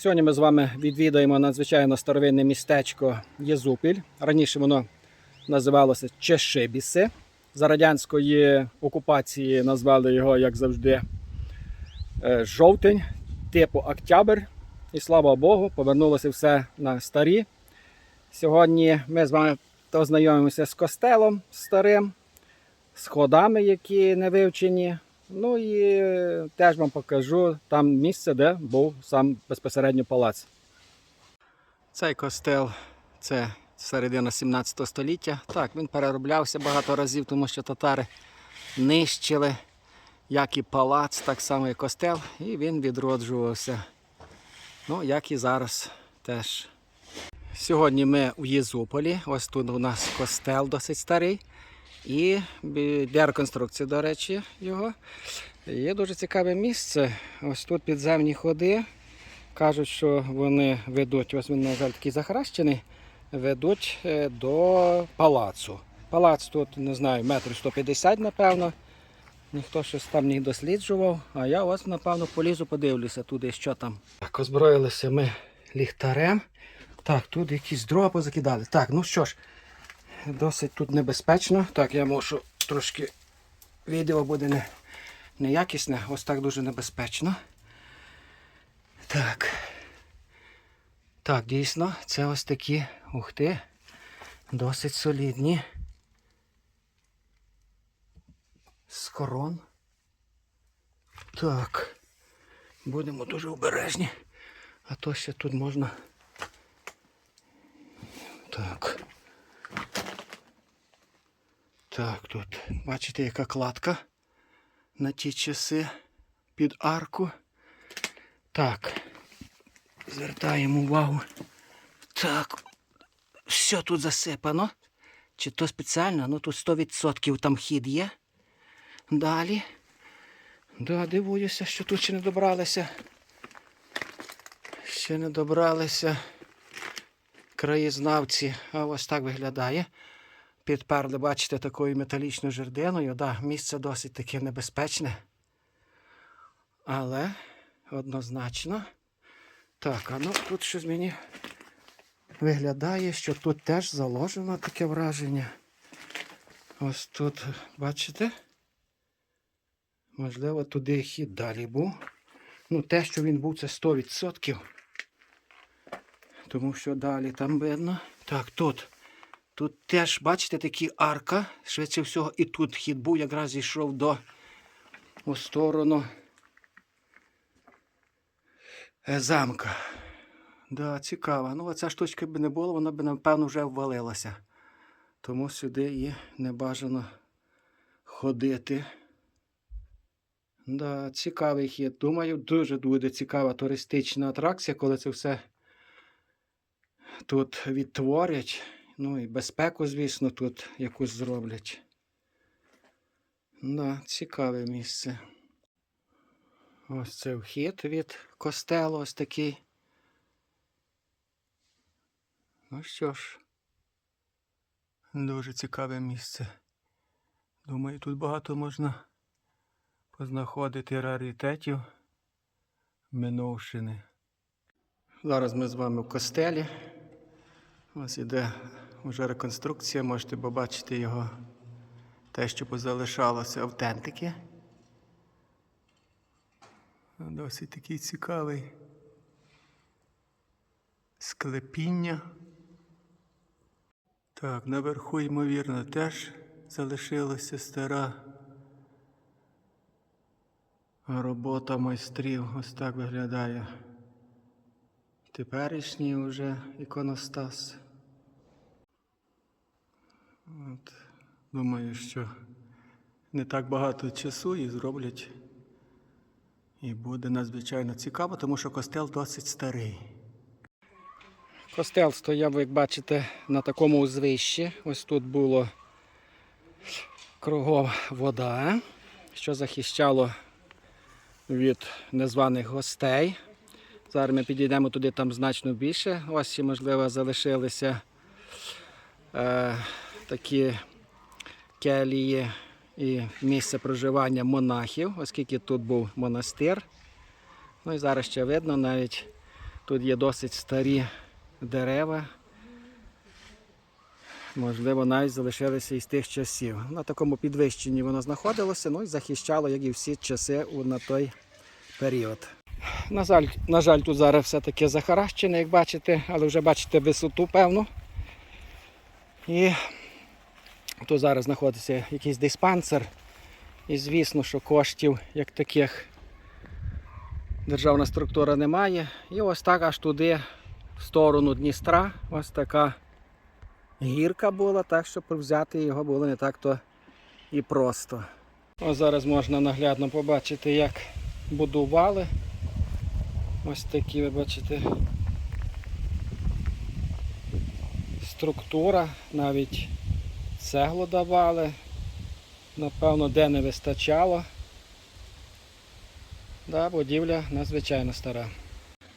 Сьогодні ми з вами відвідаємо надзвичайно старовинне містечко Єзупіль. Раніше воно називалося Чешибіси. За радянської окупації назвали його, як завжди, е, жовтень, типу Октябрь. І слава Богу, повернулося все на старі. Сьогодні ми з вами ознайомимося з костелом старим, з ходами, які не вивчені. Ну і теж вам покажу там місце, де був сам безпосередньо палац. Цей костел це середина 17 століття. Так, він перероблявся багато разів, тому що татари нищили як і палац, так само і костел, і він відроджувався. Ну, як і зараз теж. Сьогодні ми у Єзуполі. Ось тут у нас костел досить старий. І для реконструкції, до речі, його. Є дуже цікаве місце. Ось тут підземні ходи. Кажуть, що вони ведуть, ось він, на жаль, такий захаращений, ведуть е, до палацу. Палац тут, не знаю, метрів 150, напевно. Ніхто щось там не досліджував, а я ось, напевно, полізу, подивлюся туди, що там. Так, озброїлися ми ліхтарем. Так, тут якісь дрова позакидали. Так, ну що ж, досить тут небезпечно. Так, я мушу трошки відео буде не, неякісне, ось так дуже небезпечно. Так. Так, дійсно, це ось такі ухти. Досить солідні. Скорон. Так. Будемо дуже обережні. А то ще тут можна. Так. Так, тут бачите, яка кладка на ті часи під арку. Так. Звертаємо увагу. Так. Все тут засипано. Чи то спеціально? Ну тут 100% там хід є. Далі. Да, дивуюся, що тут ще не добралися. Ще не добралися краєзнавці. А ось так виглядає. Підперли, бачите, такою металічною жердиною. Да, місце досить таке небезпечне. Але однозначно. Так, а ну тут щось мені виглядає, що тут теж заложено таке враження. Ось тут, бачите? Можливо, туди хід далі був. Ну, те, що він був, це 100%. Тому що далі там видно. Так, тут. Тут теж, бачите, такі арка. Швидше всього, і тут хід був, якраз йшов до у сторону е, замка. Да, цікаво. Ну, оця штучка б не було, вона б, напевно, вже ввалилася. Тому сюди і не бажано ходити. Да, цікавий хід. Думаю, дуже буде цікава туристична атракція, коли це все тут відтворять. Ну і безпеку, звісно, тут якусь зроблять. Да, цікаве місце. Ось це вхід від костелу, ось такий. Ну що ж, дуже цікаве місце. Думаю, тут багато можна познаходити раритетів минувшини. Зараз ми з вами в костелі. Ось іде вже реконструкція, можете побачити його те, що позалишалося автентики. Досить такий цікавий склепіння. Так, наверху, ймовірно, теж залишилася стара робота майстрів. Ось так виглядає теперішній уже іконостас. От, думаю, що не так багато часу і зроблять. І буде надзвичайно цікаво, тому що костел досить старий. Костел стояв, як бачите, на такому узвищі. Ось тут було кругом вода, що захищало від незваних гостей. Зараз ми підійдемо туди, там значно більше. Ось, і, можливо, залишилися е, такі келії і місце проживання монахів, оскільки тут був монастир. Ну і зараз ще видно навіть Тут є досить старі дерева. Можливо, навіть залишилися із тих часів. На такому підвищенні воно знаходилося, ну і захищало, як і всі часи на той період. На жаль, на жаль, тут зараз все-таки захаращене, як бачите, але вже бачите висоту певну. І тут зараз знаходиться якийсь диспансер. І звісно, що коштів як таких державна структура не має. І ось так аж туди, в сторону Дністра, ось така гірка була, так що взяти його було не так-то і просто. Ось зараз можна наглядно побачити, як будували. Ось такі, ви бачите, структура, навіть цеглу давали. Напевно, де не вистачало. Да, будівля надзвичайно стара.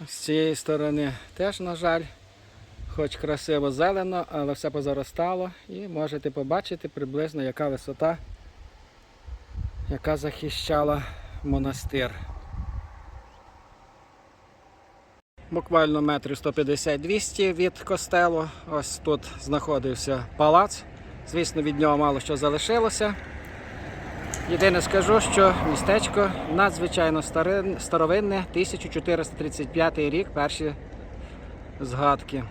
З цієї сторони теж, на жаль, хоч красиво зелено, але все позаростало. І можете побачити приблизно яка висота, яка захищала монастир. Буквально метрів 150-200 від костелу. Ось тут знаходився палац. Звісно, від нього мало що залишилося. Єдине скажу, що містечко надзвичайно старовинне, 1435 рік, перші згадки.